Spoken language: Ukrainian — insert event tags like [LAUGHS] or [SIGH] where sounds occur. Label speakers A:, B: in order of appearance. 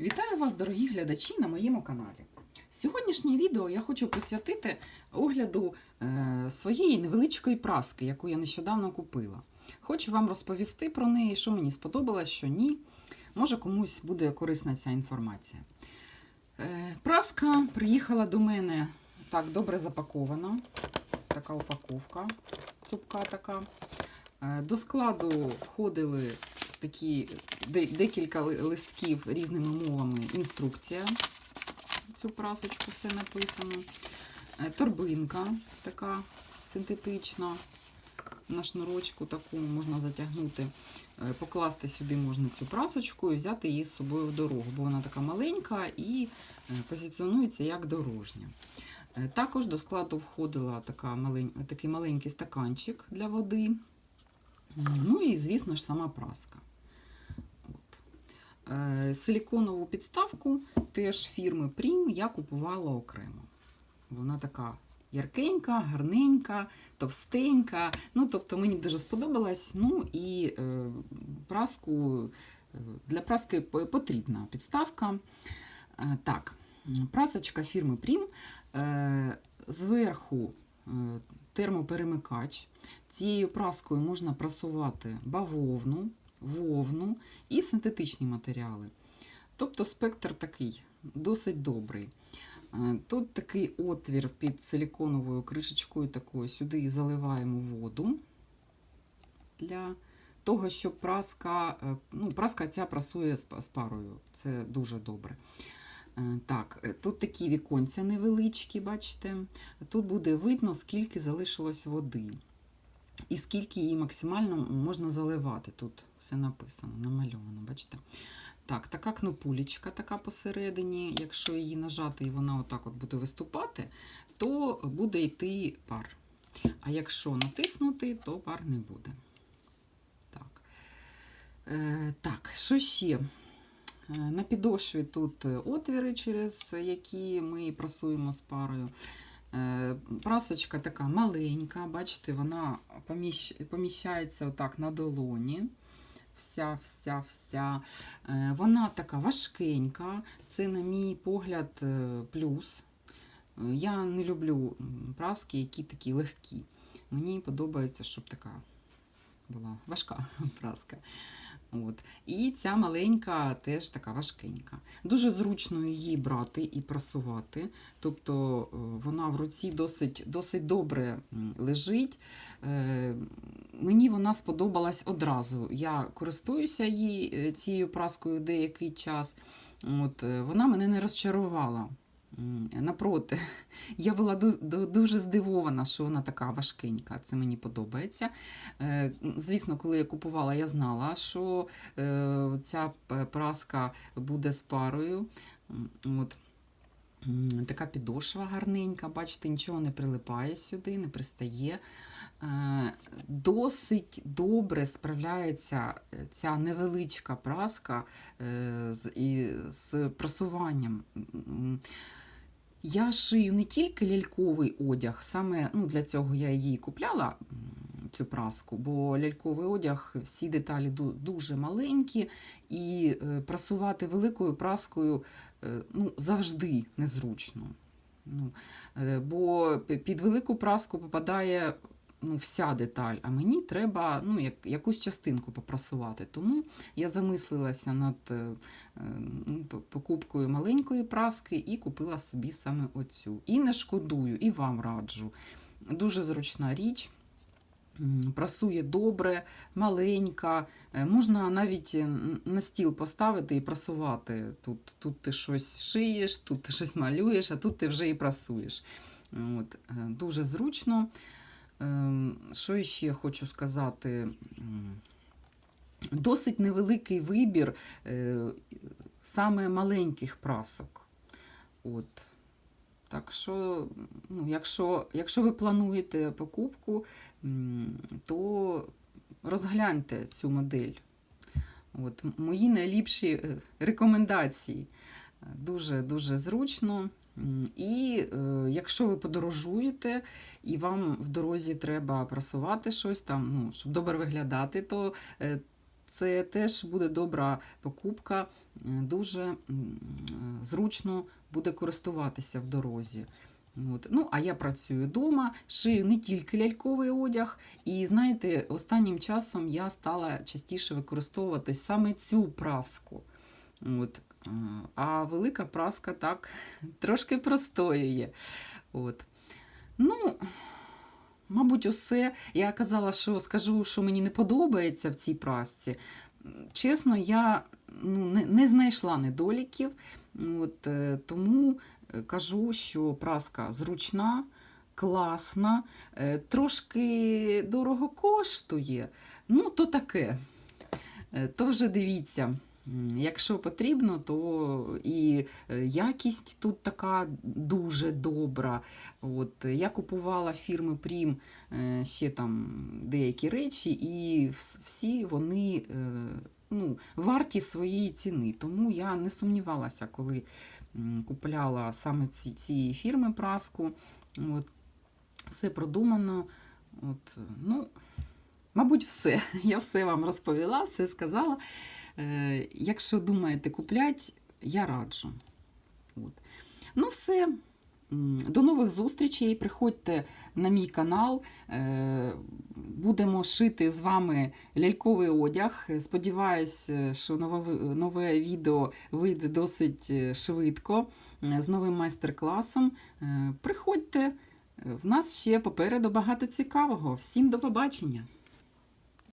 A: Вітаю вас, дорогі глядачі, на моєму каналі. Сьогоднішнє відео я хочу присвятити огляду е, своєї невеличкої праски, яку я нещодавно купила. Хочу вам розповісти про неї, що мені сподобалось, що ні. Може комусь буде корисна ця інформація. Е, праска приїхала до мене так добре запакована. Така упаковка, цупка така. Е, До складу входили такі декілька листків різними мовами. Інструкція. Цю прасочку все написано. Е, Торбинка така синтетична. На шнурочку таку можна затягнути, Е, покласти сюди можна цю прасочку і взяти її з собою в дорогу, бо вона така маленька і е, позиціонується як дорожня. Також до складу входила така малень... такий маленький стаканчик для води. Ну і, звісно ж, сама праска. От. Е, Силіконову підставку теж фірми Prim я купувала окремо. Вона така яркенька, гарненька, товстенька. Ну, тобто мені дуже сподобалась. Ну і е, праску, е, для праски потрібна підставка. Е, так, прасочка фірми Prim. Е, зверху е, термоперемикач. Цією праскою можна прасувати бавовну, вовну і синтетичні матеріали. Тобто спектр такий досить добрий. Е, Тут такий отвір під силіконовою кришечкою такою, сюди заливаємо воду для того, щоб праска, е, ну, праска ця прасує з парою. Це дуже добре. Е, Так, е, тут такі віконця невеличкі, бачите. Тут буде видно, скільки залишилось води. І скільки її максимально можна заливати. Тут все написано, намальовано, бачите? Так, така кнопулечка така посередині. Якщо її нажати і вона отак от буде виступати, то буде йти пар. А якщо натиснути, то пар не буде. Так, е, так що ще? Е, На підошві тут отвіри, через які ми прасуємо з парою. Е, Прасочка така маленька, бачите, вона поміщається отак на долоні. Вся, вся, вся. Е, Вона така важкенька. Це, на мій погляд, е, плюс. Е, Я не люблю праски, які такі легкі. Мені подобається, щоб така була важка [LAUGHS] праска. От. І ця маленька теж така важкенька. Дуже зручно її брати і прасувати. Тобто е, вона в руці досить, досить добре лежить. Е, Мені вона сподобалась одразу. Я користуюся її, е, цією праскою деякий час. От, е, вона мене не розчарувала. Напроти, [LAUGHS] я була ду- ду- дуже здивована, що вона така важкенька. Це мені подобається. Е, Звісно, коли я купувала, я знала, що е, ця праска буде з парою. От. Така підошва гарненька, бачите, нічого не прилипає сюди, не пристає. Е, Досить добре справляється ця невеличка праска з, і, з прасуванням. М, Я шию не тільки ляльковий одяг, саме ну, для цього я її купляла, цю праску, бо ляльковий одяг, всі деталі дуже маленькі, і е, прасувати великою праскою е, ну, завжди незручно. Ну, е, бо під велику праску попадає ну, вся деталь, а мені треба ну, як, якусь частинку попрасувати. Тому я замислилася над ну, покупкою маленької праски і купила собі саме оцю. І не шкодую, і вам раджу. Дуже зручна річ. Прасує добре, маленька. Е, Можна навіть е, на стіл поставити і прасувати. Тут, тут ти щось шиєш, тут ти щось малюєш, а тут ти вже і прасуєш. От, дуже зручно. Ем, Що ще хочу сказати? Досить невеликий вибір е, саме маленьких прасок. От. Так що, ну, якщо, якщо ви плануєте покупку, то розгляньте цю модель. От, мої найліпші е, рекомендації. Дуже дуже зручно. І е, якщо ви подорожуєте і вам в дорозі треба прасувати щось там, ну, щоб добре виглядати, то е, Це теж буде добра покупка, е, дуже зручно буде користуватися в дорозі. От. Ну, а я працюю вдома, шию не тільки ляльковий одяг, і знаєте, останнім часом я стала частіше використовувати саме цю праску. От. А велика праска так [LAUGHS] трошки простоює. От. Ну, мабуть, усе. Я казала, що скажу, що мені не подобається в цій прасці. Чесно, я ну, не, не знайшла недоліків. От, е, тому е, кажу, що праска зручна, класна, е, трошки дорого коштує. Ну, то таке. То вже дивіться. Якщо потрібно, то і е, якість тут така дуже добра. От, я купувала фірми Prім е, ще там деякі речі, і всі вони е, ну, варті своєї ціни. Тому я не сумнівалася, коли купляла саме ці, цієї фірми праску. От, все продумано. От, ну, мабуть, все. [LAUGHS] Я все вам розповіла, все сказала. Е, якщо думаєте купляти, я раджу. От. Ну, все. До нових зустрічей. Приходьте на мій канал. Е, Будемо шити з вами ляльковий одяг. Сподіваюсь, е, що нове, відео вийде досить швидко з новим майстер-класом. Приходьте, в нас ще попереду багато цікавого. Всім до побачення!